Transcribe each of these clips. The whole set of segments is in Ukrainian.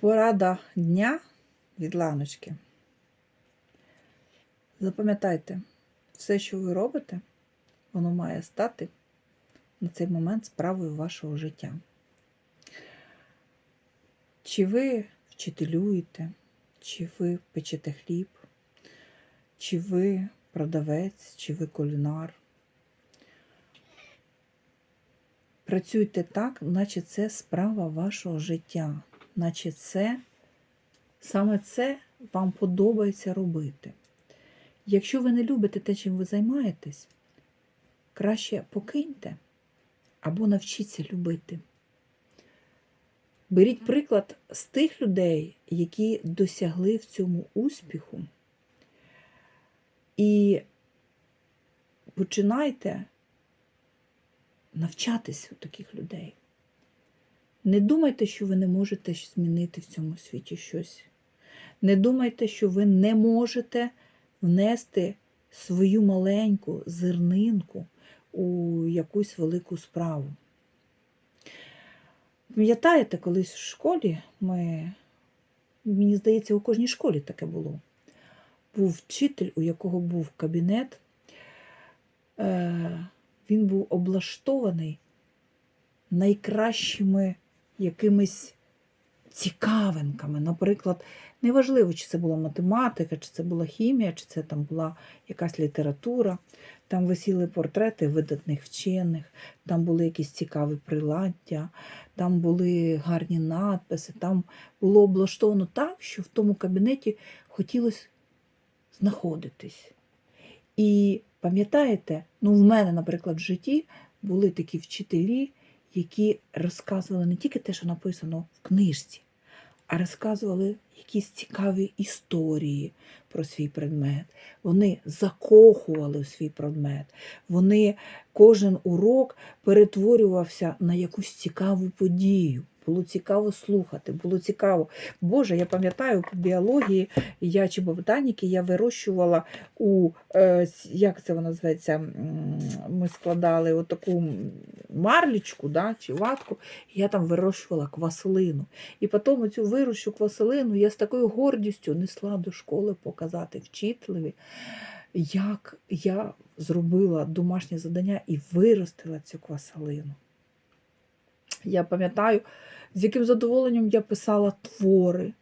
Порада дня від ланочки. Запам'ятайте, все, що ви робите, воно має стати на цей момент справою вашого життя. Чи ви вчителюєте, чи ви печете хліб, чи ви продавець, чи ви кулінар. Працюйте так, наче це справа вашого життя, наче це саме це вам подобається робити. Якщо ви не любите те, чим ви займаєтесь, краще покиньте або навчіться любити. Беріть приклад з тих людей, які досягли в цьому успіху, і починайте навчатись у таких людей. Не думайте, що ви не можете змінити в цьому світі щось. Не думайте, що ви не можете внести свою маленьку зернинку у якусь велику справу. Пам'ятаєте, колись в школі ми, мені здається, у кожній школі таке було. Був вчитель, у якого був кабінет, е, він був облаштований найкращими якимись цікавинками. Наприклад, неважливо, чи це була математика, чи це була хімія, чи це там була якась література. Там висіли портрети видатних вчених, там були якісь цікаві приладдя, там були гарні надписи, там було облаштовано так, що в тому кабінеті хотілося знаходитись. І пам'ятаєте, ну в мене, наприклад, в житті були такі вчителі, які розказували не тільки те, що написано в книжці, а розказували якісь цікаві історії про свій предмет. Вони закохували у свій предмет. Вони кожен урок перетворювався на якусь цікаву подію. Було цікаво слухати, було цікаво. Боже, я пам'ятаю по біології, я чи ботаніки я вирощувала у е, як це вона називається? м, Ми складали отаку марлічку да, чи ватку, я там вирощувала квасолину. І потім цю вирощу квасолину я з такою гордістю несла до школи показати вчителеві, як я зробила домашнє завдання і виростила цю квасолину. Я пам'ятаю, з яким задоволенням я писала твори,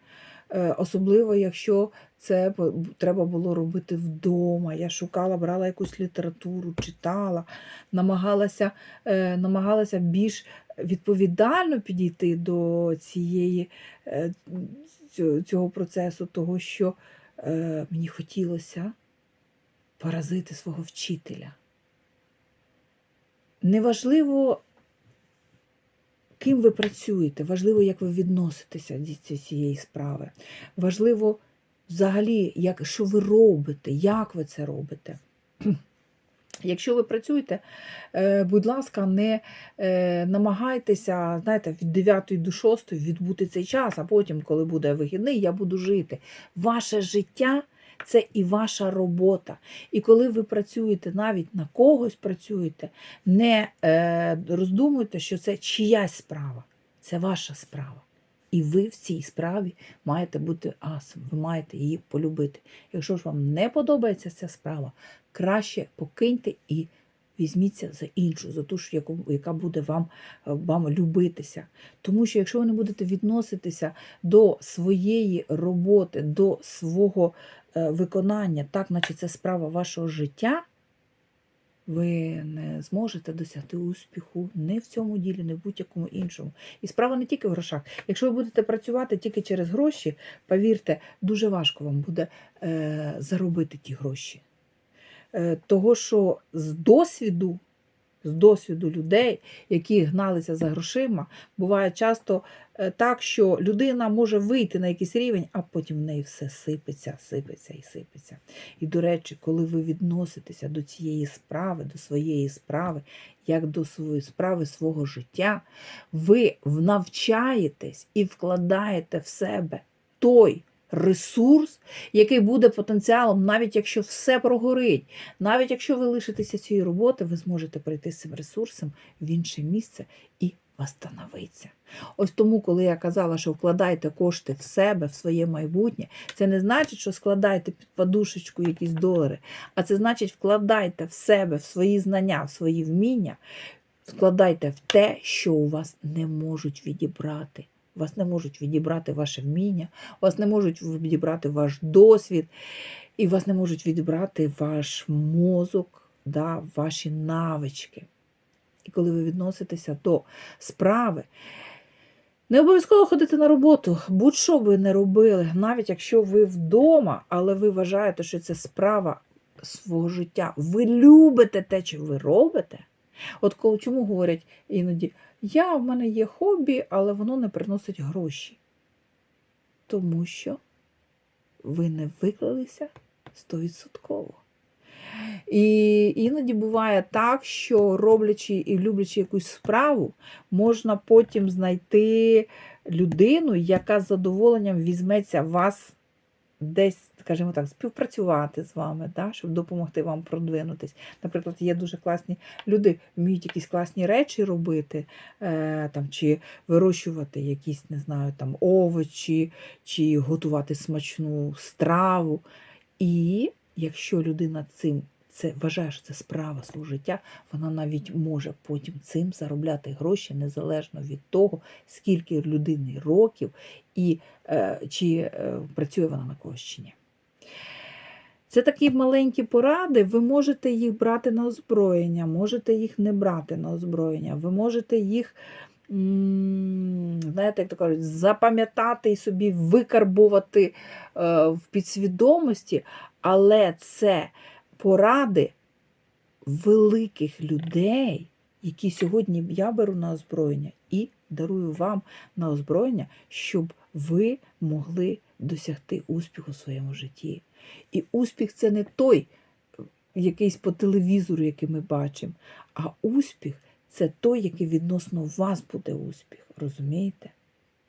е, особливо якщо це треба було робити вдома. Я шукала, брала якусь літературу, читала, намагалася, е, намагалася більш відповідально підійти до цієї, е, цього- процесу, того, що е, мені хотілося поразити свого вчителя. Неважливо, ким ви працюєте, важливо, як ви відноситеся до цієї справи. Важливо взагалі, як, що ви робите, як ви це робите. Якщо ви працюєте, е, будь ласка, не е, намагайтеся, знаєте, від 9 до 6 відбути цей час, а потім, коли буде вихідний, я буду жити. Ваше життя це і ваша робота. І коли ви працюєте, навіть на когось працюєте, не е, роздумуйте, що це чиясь справа, це ваша справа. І ви в цій справі маєте бути асом, ви маєте її полюбити. Якщо ж вам не подобається ця справа, краще покиньте і візьміться за іншу, за ту, яка буде вам, е, вам любитися. Тому що якщо ви не будете відноситися до своєї роботи, до свого е, виконання, так, наче це справа вашого життя, ви не зможете досягти успіху не в цьому ділі, не в будь-якому іншому. І справа не тільки в грошах. Якщо ви будете працювати тільки через гроші, повірте, дуже важко вам буде е, заробити ті гроші. Е, того, що з досвіду, з досвіду людей, які гналися за грошима, буває часто е, так, що людина може вийти на якийсь рівень, а потім в неї все сипеться, сипеться і сипеться. І, до речі, коли ви відноситеся до цієї справи, до своєї справи, як до своєї справи свого життя, ви навчаєтесь і вкладаєте в себе той ресурс, який буде потенціалом, навіть якщо все прогорить, навіть якщо ви лишитеся цієї роботи, ви зможете прийти з цим ресурсом в інше місце і восстановиться. Ось тому, коли я казала, що вкладайте кошти в себе, в своє майбутнє, це не значить, що складайте під подушечку якісь долари, а це значить, вкладайте в себе, в свої знання, в свої вміння, вкладайте в те, що у вас не можуть відібрати. Вас не можуть відібрати ваше вміння, вас не можуть відібрати ваш досвід, і вас не можуть відібрати ваш мозок, да, ваші навички. І коли ви відноситеся до справи, не обов'язково ходити на роботу, будь-що ви не робили, навіть якщо ви вдома, але ви вважаєте, що це справа свого життя. Ви любите те, що ви робите. От коли чому говорять іноді, я в мене є хобі, але воно не приносить гроші. Тому що ви не виклалися стовідсотково. І іноді буває так, що роблячи і люблячи якусь справу, можна потім знайти людину, яка з задоволенням візьметься вас десь, скажімо так, співпрацювати з вами, да, щоб допомогти вам продвинутись. Наприклад, є дуже класні люди, вміють якісь класні речі робити, е, там, чи вирощувати якісь, не знаю, там, овочі, чи готувати смачну страву. І якщо людина цим це вважає, що це справа свого життя, вона навіть може потім цим заробляти гроші незалежно від того, скільки людини років і е, чи е, працює вона на когось чи ні. Це такі маленькі поради, ви можете їх брати на озброєння, можете їх не брати на озброєння, ви можете їх, знаєте, як то кажуть, запам'ятати і собі викарбувати е, в підсвідомості, але це поради великих людей, які сьогодні я беру на озброєння і дарую вам на озброєння, щоб ви могли досягти успіху в своєму житті. І успіх це не той, якийсь по телевізору, який ми бачимо, а успіх це той, який відносно вас буде успіх. Розумієте?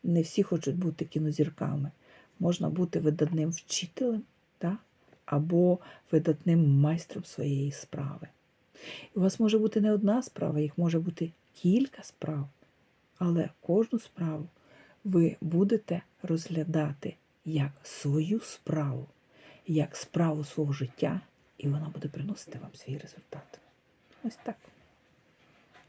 Не всі хочуть бути кінозірками. Можна бути видатним вчителем, так? Або видатним майстром своєї справи. У вас може бути не одна справа, їх може бути кілька справ, але кожну справу ви будете розглядати як свою справу, як справу свого життя, і вона буде приносити вам свій результат. Ось так.